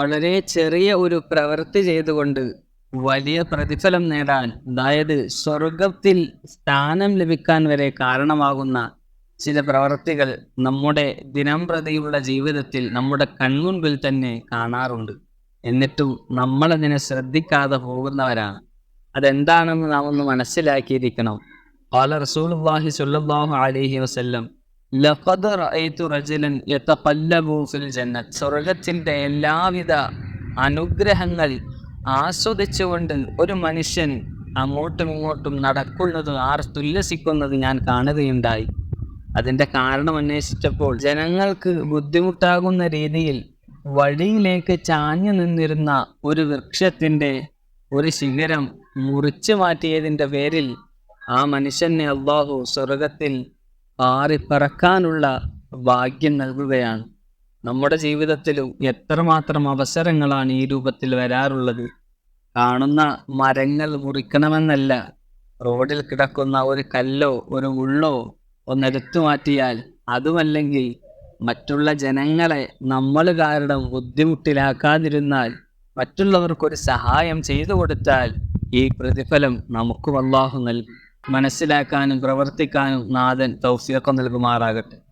വളരെ ചെറിയ ഒരു പ്രവൃത്തി ചെയ്തുകൊണ്ട് വലിയ പ്രതിഫലം നേടാൻ അതായത് സ്വർഗത്തിൽ സ്ഥാനം ലഭിക്കാൻ വരെ കാരണമാകുന്ന ചില പ്രവർത്തികൾ നമ്മുടെ ദിനം പ്രതിയുള്ള ജീവിതത്തിൽ നമ്മുടെ കൺമുൻപിൽ തന്നെ കാണാറുണ്ട് എന്നിട്ടും നമ്മളതിനെ ശ്രദ്ധിക്കാതെ പോകുന്നവരാണ് അതെന്താണെന്ന് നാം ഒന്ന് മനസ്സിലാക്കിയിരിക്കണം قال رسول الله صلى الله عليه وسلم സ്വർഗത്തിന്റെ എല്ലാവിധ അനുഗ്രഹങ്ങൾ ആസ്വദിച്ചുകൊണ്ട് ഒരു മനുഷ്യൻ അങ്ങോട്ടും ഇങ്ങോട്ടും നടക്കുന്നത് ആർത്തുല്ലസിക്കുന്നത് ഞാൻ കാണുകയുണ്ടായി. അതിന്റെ കാരണം അന്വേഷിച്ചപ്പോൾ ജനങ്ങൾക്ക് ബുദ്ധിമുട്ടാകുന്ന രീതിയിൽ വഴിയിലേക്ക് ചാഞ്ഞു നിന്നിരുന്ന ഒരു വൃക്ഷത്തിന്റെ ഒരു ശിഖരം മുറിച്ചു മാറ്റിയതിന്റെ പേരിൽ ആ മനുഷ്യനെ അള്ളാഹു സ്വർഗത്തിൽ പാറിപ്പറക്കാനുള്ള ഭാഗ്യം നൽകുകയാണ്. നമ്മുടെ ജീവിതത്തിലും എത്രമാത്രം അവസരങ്ങളാണ് ഈ രൂപത്തിൽ വരാറുള്ളത്? കാണുന്ന മരങ്ങൾ മുറിക്കണമെന്നല്ല റോഡിൽ കിടക്കുന്ന ഒരു കല്ലോ ഒരു മുള്ളോ ഒന്നെടുത്തു മാറ്റിയാൽ അതുമല്ലെങ്കിൽ മറ്റുള്ള ജനങ്ങളെ നമ്മൾ കാരണം ബുദ്ധിമുട്ടിലാക്കാതിരുന്നാൽ മറ്റുള്ളവർക്കൊരു സഹായം ചെയ്തു കൊടുത്താൽ ഈ പ്രതിഫലം നമുക്കും അള്ളാഹു നൽകും. മനസ്സിലാക്കാനും പ്രവർത്തിക്കാനും നാഥൻ തൗഫീഖ് നൽകുമാറാകട്ടെ.